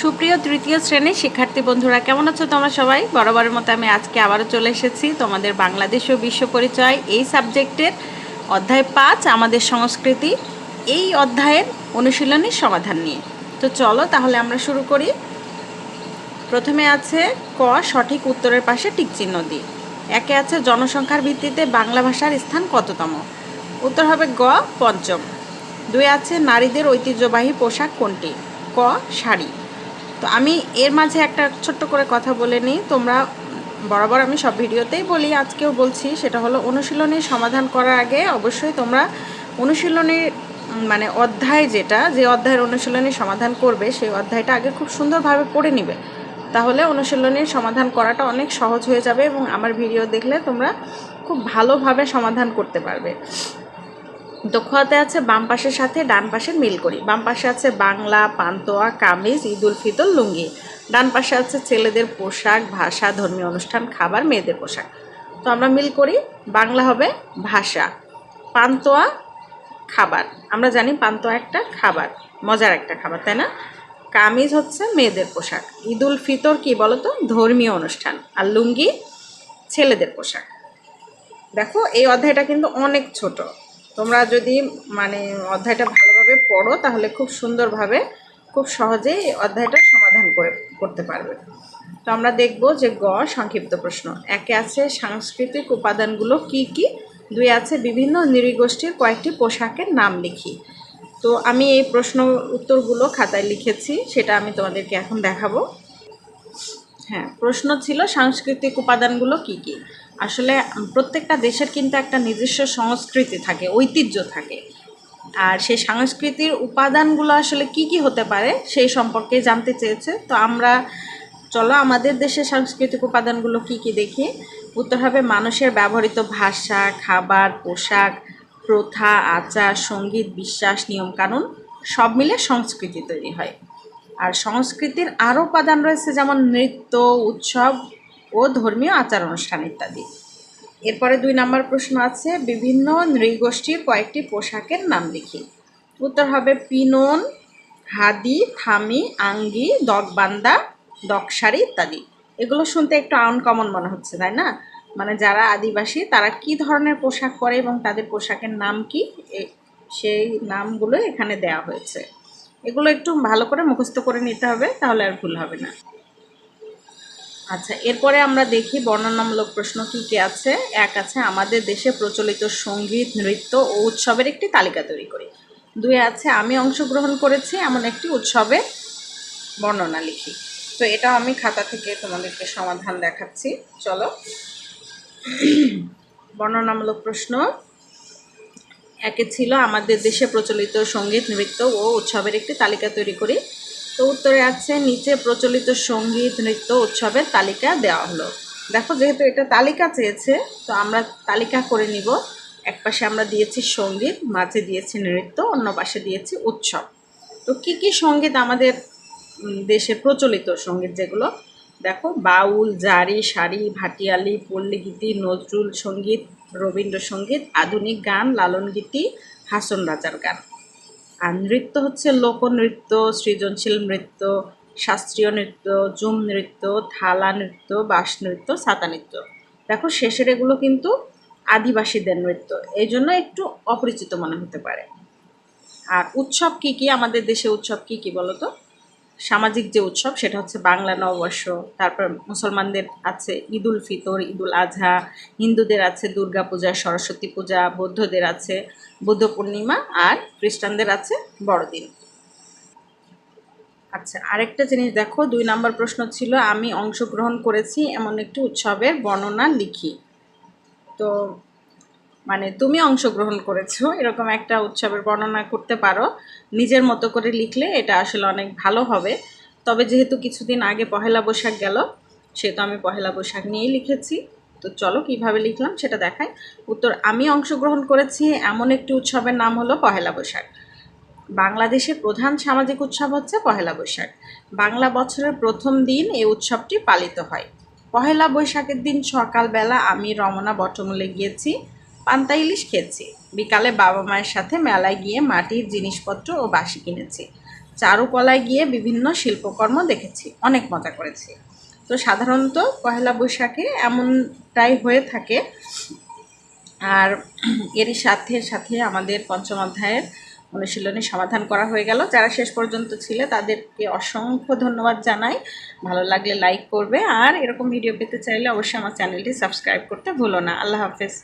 সুপ্রিয় তৃতীয় শ্রেণির শিক্ষার্থী বন্ধুরা, কেমন আছো তোমরা সবাই? বরাবরের মতো আমি আজকে আবারও চলে এসেছি তোমাদের বাংলাদেশ ও বিশ্ব পরিচয় এই সাবজেক্টের অধ্যায় পাঁচ, আমাদের সংস্কৃতি। এই অধ্যায়ের অনুশীলনের সমাধান নিয়ে। তো চলো তাহলে আমরা শুরু করি। প্রথমে আছে ক, সঠিক উত্তরের পাশে টিকচিহ্ন দিয়ে। একে আছে জনসংখ্যার ভিত্তিতে বাংলা ভাষার স্থান কততম? উত্তর হবে গ, পঞ্চম। দুই আছে নারীদের ঐতিহ্যবাহী পোশাক কোনটি? ক, শাড়ি। তো আমি এর মাঝে একটা ছোট্ট করে কথা বলে নিই। তোমরা বরাবর আমি সব ভিডিওতেই বলি, আজকেও বলছি, সেটা হলো অনুশীলনীর সমাধান করার আগে অবশ্যই তোমরা অনুশীলনীর মানে অধ্যায় যেটা, যে অধ্যায়ের অনুশীলনীর সমাধান করবে, সেই অধ্যায়টা আগে খুব সুন্দরভাবে পড়ে নিবে। তাহলে অনুশীলনীর সমাধান করাটা অনেক সহজ হয়ে যাবে এবং আমার ভিডিও দেখলে তোমরা খুব ভালোভাবে সমাধান করতে পারবে। দক্ষতে আছে বাম পাশের সাথে ডান পাশের মিল করি। বাম পাশে আছে বাংলা, পান্তোয়া, কামিজ ঈদ উল ফিতর, লুঙ্গি। ডান পাশে আছে ছেলেদের পোশাক, ভাষা, ধর্মীয় অনুষ্ঠান, খাবার, মেয়েদের পোশাক। তো আমরা মিল করি, বাংলা হবে ভাষা। পান্তোয়া, খাবার। আমরা জানি পান্তোয়া একটা খাবার, মজার একটা খাবার, তাই না? কামিজ হচ্ছে মেয়েদের পোশাক। ঈদ উল ফিতর কি বলতো? ধর্মীয় অনুষ্ঠান। আর লুঙ্গি, ছেলেদের পোশাক। দেখো, এই অধ্যায়টা কিন্তু অনেক ছোট। তোমরা যদি মানে অধ্যায়টা ভালোভাবে পড়ো, তাহলে খুব সুন্দরভাবে, খুব সহজেই অধ্যায়টা সমাধান করে, করতে পারবে। তো আমরা দেখব যে গ, সংক্ষিপ্ত প্রশ্ন। একে আছে সাংস্কৃতিক উপাদানগুলো কি কি? দুই আছে বিভিন্ন নৃগোষ্ঠীর কয়েকটি পোশাকের নাম লিখি। তো আমি এই প্রশ্ন উত্তরগুলো খাতায় লিখেছি, সেটা আমি তোমাদেরকে এখন দেখাবো। হ্যাঁ প্রশ্ন ছিল সাংস্কৃতিক উপাদানগুলো কি কি? আসলে প্রত্যেকটা দেশের কিন্তু একটা নিজস্ব সংস্কৃতি থাকে, ঐতিহ্য থাকে। আর সেই সংস্কৃতির উপাদানগুলো আসলে কি কি হতে পারে সেই সম্পর্কে জানতে চেয়েছে। তো আমরা, চলো আমাদের দেশের সাংস্কৃতিক উপাদানগুলো কি কি দেখি? উত্তর হবে মানুষের ব্যবহৃত ভাষা, খাবার, পোশাক, প্রথা, আচার, সংগীত, বিশ্বাস, নিয়মকানুন, সব মিলে সংস্কৃতি তৈরি হয়। আর সংস্কৃতির আরও উপাদান রয়েছে যেমন নৃত্য, উৎসব ও ধর্মীয় আচার অনুষ্ঠান ইত্যাদি। এরপরে দুই নম্বর প্রশ্ন আছে, বিভিন্ন নৃগোষ্ঠীর কয়েকটি পোশাকের নাম লিখি। উত্তর হবে পিনন, হাদি, থামি, আঙ্গি, দগবান্দা, দকশারি ইত্যাদি। এগুলো শুনতে একটু আনকমন মনে হচ্ছে, তাই না? মানে যারা আদিবাসী, তারা কি ধরনের পোশাক পরে এবং তাদের পোশাকের নাম কি? সেই নামগুলো এখানে দেওয়া হয়েছে। এগুলো একটু ভালো করে মুখস্থ করে নিতে হবে, তাহলে আর ভুল হবে না। আচ্ছা এরপরে আমরা দেখি বর্ণনামূলক প্রশ্ন কি কি আছে। এক আছে, আমাদের দেশে প্রচলিত সংগীত, নৃত্য ও উৎসবের একটি তালিকা তৈরি করি। দুই আছে, আমি অংশগ্রহণ করেছি এমন একটি উৎসবে বর্ণনা লিখি। তো এটা আমি খাতা থেকে তোমাদেরকে সমাধান দেখাচ্ছি। চলো। বর্ণনামূলক প্রশ্ন একে ছিল আমাদের দেশে প্রচলিত সংগীত, নৃত্য ও উৎসবের একটি তালিকা তৈরি করি। তো উত্তরে আছে, নিচে প্রচলিত সংগীত, নৃত্য, উৎসবের তালিকা দেওয়া হলো। দেখো, যেহেতু এটা তালিকা চেয়েছে, তো আমরা তালিকা করে নিব। এক পাশে আমরা দিয়েছি সংগীত, মাঝে দিয়েছি নৃত্য, অন্য পাশে দিয়েছি উৎসব। তো কি কি সংগীত আমাদের দেশে প্রচলিত সংগীত যেগুলো? দেখো, বাউল, জারি শাড়ি ভাটিয়ালি, পল্লীগীতি, নজরুল সংগীত রবীন্দ্রসঙ্গীত, আধুনিক গান, লালন গীতি, হাসন রাজার গান। আর নৃত্য হচ্ছে লোকনৃত্য সৃজনশীল নৃত্য, শাস্ত্রীয় নৃত্য, জুম নৃত্য, থালা নৃত্য বাস নৃত্য, ছাতা নৃত্য। দেখো, শেষের এগুলো কিন্তু আদিবাসীদের নৃত্য। এই জন্য একটু অপরিচিত মনে হতে পারে। আর উৎসব কি কি? আমাদের দেশে উৎসব কি কি বলো তো সামাজিক যে উৎসব, সেটা হচ্ছে বাংলা নববর্ষ। তারপর মুসলমানদের আছে ঈদ উল ফিতর, ঈদ উল আজহা হিন্দুদের আছে দুর্গা পূজা, সরস্বতী পূজা, বৌদ্ধদের আছে বুদ্ধ পূর্ণিমা আর খ্রিস্টানদের আছে বড়দিন। আচ্ছা আরেকটা জিনিস দেখো, দুই নম্বর প্রশ্ন ছিল, আমি অংশগ্রহণ করেছি এমন একটি উৎসবের বর্ণনা লিখি। তো মানে তুমি অংশগ্রহণ করেছ, এরকম একটা উৎসবের বর্ণনা করতে পারো। নিজের মতো করে লিখলে এটা আসলে অনেক ভালো হবে। তবে যেহেতু কিছুদিন আগে পহেলা বৈশাখ গেল, সেহেতু আমি পহেলা বৈশাখ নিয়েই লিখেছি। তো চলো কীভাবে লিখলাম সেটা দেখাই। উত্তর, আমি অংশগ্রহণ করেছি এমন একটি উৎসবের নাম হলো পহেলা বৈশাখ। বাংলাদেশের প্রধান সামাজিক উৎসব হচ্ছে পহেলা বৈশাখ। বাংলা বছরের প্রথম দিন এই উৎসবটি পালিত হয়। পহেলা বৈশাখের দিন সকালবেলা আমি রমনা বটমূলে গিয়েছি। পান্তা ইলিশ খেয়েছি। বিকালে বাবা মায়ের সাথে মেলায় গিয়ে মাটির জিনিসপত্র ও বাসি কিনেছি। চারুকলায় গিয়ে বিভিন্ন শিল্পকর্ম দেখেছি। অনেক মজা করেছি। তো সাধারণত পহেলা বৈশাখে এমনটাই হয়ে থাকে। আর এরই সাথে সাথে আমাদের পঞ্চম অধ্যায়ের অনুশীলনী সমাধান করা হয়ে গেল। যারা শেষ পর্যন্ত ছিল তাদেরকে অসংখ্য ধন্যবাদ জানাই। ভালো লাগলে লাইক করবে। আর এরকম ভিডিও পেতে চাইলে অবশ্যই আমার চ্যানেলটি সাবস্ক্রাইব করতে ভুলো না। আল্লাহ হাফেজ।